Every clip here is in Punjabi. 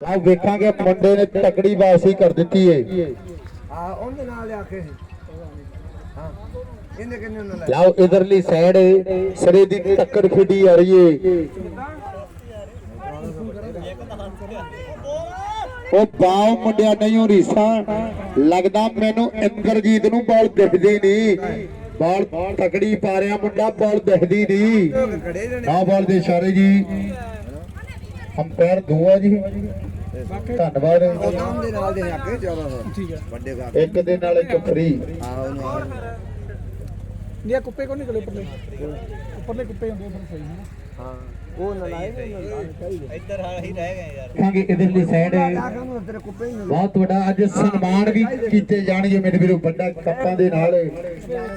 ਆ ਵੇਖਾਂਗੇ ਮੁੰਡੇ ਨੇ ਤਕੜੀ ਵਾਸੀ ਕਰ ਦਿੱਤੀ ਏ। ਹਾਂ ਉਹਦੇ ਨਾਲ ਲਿਆ ਕੇ। ਹਾਂ ਇਹਨੇ ਕਿੰਨੇ ਨਾਲ ਲਓ ਇਧਰਲੀ ਸਾਈਡ ਸਰੇ ਦੀ ਟੱਕਰ ਖੇਡੀ ਆ ਰਹੀ ਏ। ਉਹ ਬਾਹ ਮੁੰਡਿਆ ਨਹੀਂ ਹੋ ਰੀਸਾ। ਲੱਗਦਾ ਮੈਨੂੰ ਇੰਦਰਜੀਤ ਨੂੰ ਬਾਲ ਦਿਖਦੀ ਨਹੀਂ। ਬਾਲ ਤਕੜੀ ਪਾ ਰਿਹਾ ਮੁੰਡਾ ਬਾਲ ਦਿਖਦੀ ਨਹੀਂ। ਆ ਬਾਲ ਦੇ ਇਸ਼ਾਰੇ ਜੀ। ਅੰਪਾਇਰ ਦੂਆ ਜੀ ਧੰਨਵਾਦ ਉਹ ਨਾਮ ਦੇ ਨਾਲ ਦੇ ਕੇ 1400 ਠੀਕ ਹੈ ਵੱਡੇ ਘਰ ਇੱਕ ਦੇ ਨਾਲ ਇੱਕ ਫ੍ਰੀ ਆਹ ਉਹਨੂੰ ਨਹੀਂ ਕੁੱਪੇ ਕੋ ਨਿਕਲੇ ਉੱਪਰਲੇ। ਉੱਪਰਲੇ ਕੁੱਪੇ ਹੁੰਦੇ ਫਿਰ ਸਹੀ ਹੈ ਹਾਂ। ਉਹ ਬਹੁਤ ਵੱਡਾ ਅੱਜ ਸਨਮਾਨ ਵੀ ਕੀਤੇ ਜਾਣਗੇ ਮੇਰੇ ਵੀਰੋ ਵੱਡਾ ਕੱਪਾਂ ਦੇ ਨਾਲ।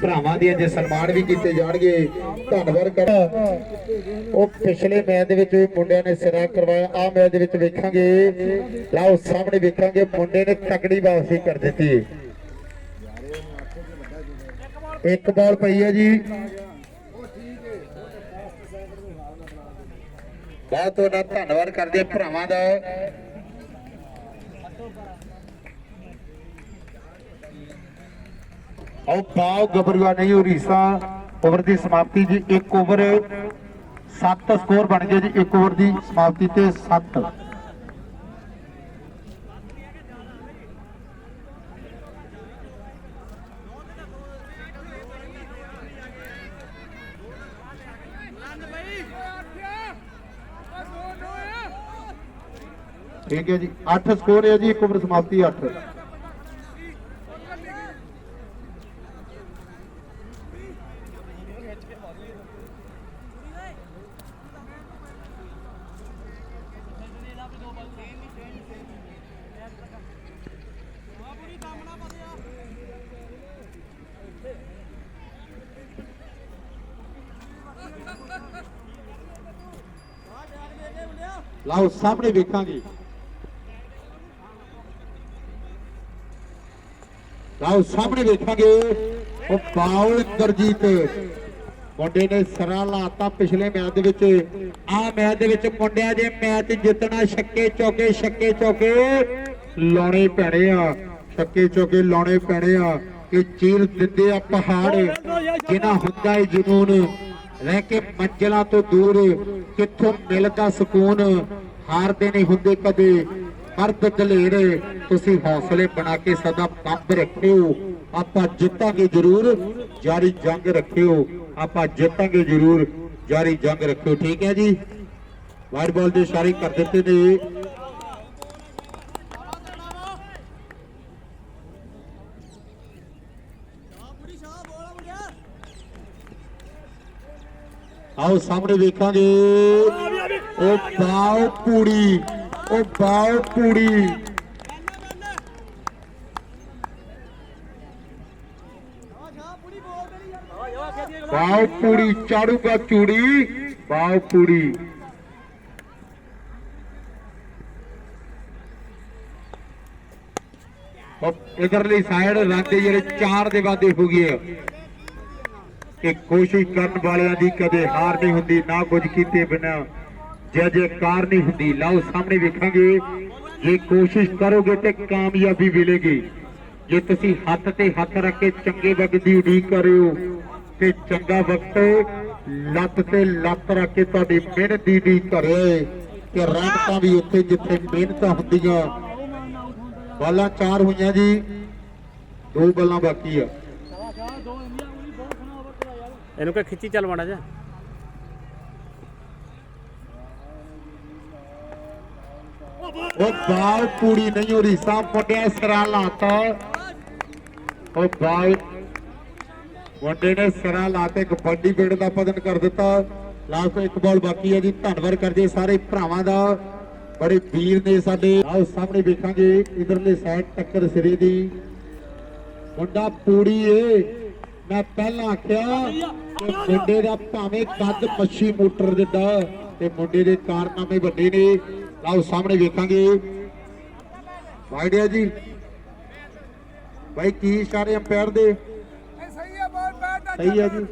ਭਰਾਵਾਂ ਦੀ ਅੱਜ ਸਨਮਾਨ ਵੀ ਕੀਤੇ ਜਾਣਗੇ। ਧੰਨਵਾਦ ਕਰ ਉਹ ਪਿਛਲੇ ਮੈਚ ਦੇ ਵਿੱਚ ਵੀ ਮੁੰਡਿਆਂ ਨੇ ਸਿਰਾ ਕਰਵਾਇਆ। ਆ ਮੈਚ ਦੇ ਵਿੱਚ ਵੇਖਾਂਗੇ। ਲਓ ਸਾਹਮਣੇ ਵੇਖਾਂਗੇ। ਮੁੰਡੇ ਨੇ ਤਕੜੀ ਵਾਪਸੀ ਕਰ ਦਿੱਤੀ। ਇੱਕ ਬਾਲ ਪਈ ਹੈ ਜੀ। ਬਹੁਤ ਤੁਹਾਡਾ ਧੰਨਵਾਦ ਕਰਦੇ ਭਰਾਵਾਂ ਦਾ। ਆਓ ਪਾਓ ਗਬਰੂਆ ਨਹੀਂ ਹੋ ਓਵਰ ਦੀ ਸਮਾਪਤੀ ਜੀ, ਇੱਕ ਓਵਰ 7 ਸਕੋਰ ਬਣ ਗਿਆ ਜੀ, ਇੱਕ ਓਵਰ ਦੀ ਸਮਾਪਤੀ ਤੇ 7 ਠੀਕ ਹੈ ਜੀ 8 ਸਕੋਰ ਹੈ ਜੀ ਇੱਕ ਓਵਰ ਸਮਾਪਤੀ 8 ਲਾਓ ਸਾਹਮਣੇ ਵੇਖਾਂਗੇ। ਲਾਓ ਸਾਹਮਣੇ ਵੇਖਾਂਗੇ ਉਹ ਬਾਉਲ ਦਰਜੀਤ ਮੁੰਡੇ ਨੇ ਸਰਾ ਲਾਤਾ ਪਿਛਲੇ ਮੈਚ ਦੇ ਵਿੱਚ। ਆ ਮੈਚ ਦੇ ਵਿੱਚ ਮੁੰਡਿਆਂ ਜੇ ਮੈਚ ਜਿੱਤਣਾ ਛੱਕੇ ਚੌਕੇ ਛੱਕੇ ਚੌਕੇ ਲਾਉਣੇ ਪੈਣੇ ਆ। ਛੱਕੇ ਚੌਕੇ ਲਾਉਣੇ ਪੈਣੇ ਆ। ਕਿ ਚੀਰ ਦਿੰਦੇ ਆ ਪਹਾੜ, ਜਿਨ੍ਹਾਂ ਹੁੰਦਾ ਏ ਜਨੂਨ। ਰਹਿ ਕੇ ਮੰਜ਼ਲਾਂ ਤੋਂ ਦੂਰ, ਕਿੱਥੋਂ ਮਿਲਦਾ ਸਕੂਨ। ਹਾਰਦੇ ਨਹੀਂ ਹੁੰਦੇ ਕਦੇ। ਮਰਦ ਦਲੇਰ ਤੁਸੀਂ ਹੌਸਲੇ ਬਣਾ ਕੇ ਸਦਾ ਪੰਬ ਰੱਖਿਓ। ਆਪਾਂ ਜਿੱਤਾਂਗੇ ਜ਼ਰੂਰ, ਜਾਰੀ ਜੰਗ ਰੱਖਿਓ। ਆਪਾਂ ਜਿੱਤਾਂਗੇ ਜ਼ਰੂਰ, ਜਾਰੀ ਜੰਗ ਰੱਖਿਓ। ਠੀਕ ਹੈ ਜੀ? ਵਾਈਟ ਬਾਲ ਦੇ ਇਸ਼ਾਰੇ ਕਰ ਦਿੱਤੇ ਨੇ। ਆਓ ਸਾਹਮਣੇ ਵੇਖਾਂਗੇ। ਉਹ ਬਾਉ ਪੂੜੀ ਉਹ ਬਾਉ ਪੂੜੀ। ਬਾਉ ਪੂੜੀ, ਚਾੜੂਗਾ ਚੂੜੀ। ਬਾਉ ਪੂੜੀ। ਇਧਰਲੀ ਸਾਈਡ ਰਾਤੇ ਜਿਹੜੇ ਚਾਰ ਦੇ ਵਾਦੇ ਹੋ ਗਏ ਆ। ਕਿ ਕੋਸ਼ਿਸ਼ ਕਰਨ ਵਾਲਿਆਂ ਦੀ ਕਦੇ ਹਾਰ ਨਹੀਂ ਹੁੰਦੀ, ਨਾ ਕੁਝ ਕੀਤੇ ਬਿਨਾ। ਜੇ ਜੇ ਕਾਰ ਨਹੀਂ ਹੁੰਦੀ, ਲਓ ਸਾਹਮਣੇ ਵੇਖਾਂਗੇ। ਜੇ ਕੋਸ਼ਿਸ਼ ਕਰੋਗੇ ਤੇ ਕਾਮਯਾਬੀ ਮਿਲੇਗੀ। ਜੇ ਤੁਸੀਂ ਹੱਥ ਤੇ ਹੱਥ ਰੱਖ ਕੇ ਚੰਗੇ ਵਕਤ ਦੀ ਉਡੀਕ ਕਰਿਓ ਤੇ ਚੰਗਾ ਵਕਤ ਲੱਤ ਤੇ ਲੱਤ ਰੱਖ ਕੇ ਤੁਹਾਡੀ ਮਿਹਨਤ ਦੀ ਉਡੀਕ ਕਰੇ ਕਿ ਰੌਣਕਾਂ ਵੀ ਉੱਥੇ ਜਿੱਥੇ ਮਿਹਨਤਾਂ ਹੁੰਦੀਆਂ। ਬਾਲਾਂ ਚਾਰ ਹੋਈਆਂ ਜੀ, ਦੋ ਬੱਲਾਂ ਬਾਕੀ ਆ। ਇਹਨੂੰ ਕਹ ਖਿੱਚੀ ਚੱਲ ਮਾੜਾ ਜਾ ਉਹ ਬਾਲ ਪੂਰੀ ਨਹੀਂ ਹੋ ਰਹੀ, ਸਾਹ ਮੁੰਡਿਆ ਸਿਰਾ ਲਾਤਾ। ਉਹ ਬਾਲ ਮੁੰਡੇ ਨੇ ਸਿਰਾ ਲਾਤੇ ਕਬੱਡੀ ਪੇੜ ਦਾ ਪਤਨ ਕਰ ਦਿੱਤਾ। ਲਾਸਟ ਇੱਕ ਬਾਲ ਬਾਕੀ ਹੈ ਜੀ, ਧੰਨਵਾਦ ਕਰਦੇ ਸਾਰੇ ਭਰਾਵਾਂ ਦਾ। ਬੜੇ ਵੀਰ ਨੇ ਸਾਡੇ। ਆਓ ਸਾਹਮਣੇ ਵੇਖਾਂਗੇ, ਇਧਰਲੇ ਸਾਈਡ ਟੱਕਰ ਸਿਰੇ ਦੀ। ਮੁੰਡਾ ਪੂੜੀ ਏ। ਮੈਂ ਪਹਿਲਾਂ ਆਖਿਆ ਕਿ ਮੁੰਡੇ ਦਾ ਭਾਵੇਂ ਕੱਦ ਮੱਛੀ ਮੋਟਰ ਦਿੱਤਾ ਤੇ ਮੁੰਡੇ ਦੇ ਕਾਰਨਾਮੇ ਵੱਡੇ ਨੇ। ਆਓ ਸਾਹਮਣੇ ਵੇਖਾਂਗੇ। ਵਾਈਡਿਆ ਜੀ ਭਾਈ ਕੀ ਇਸ਼ਾਰੇ ਅੰਪਾਇਰ ਦੇ? ਸਹੀ ਹੈ ਬਹੁਤ ਬੈਟ ਸਹੀ ਹੈ ਜੀ।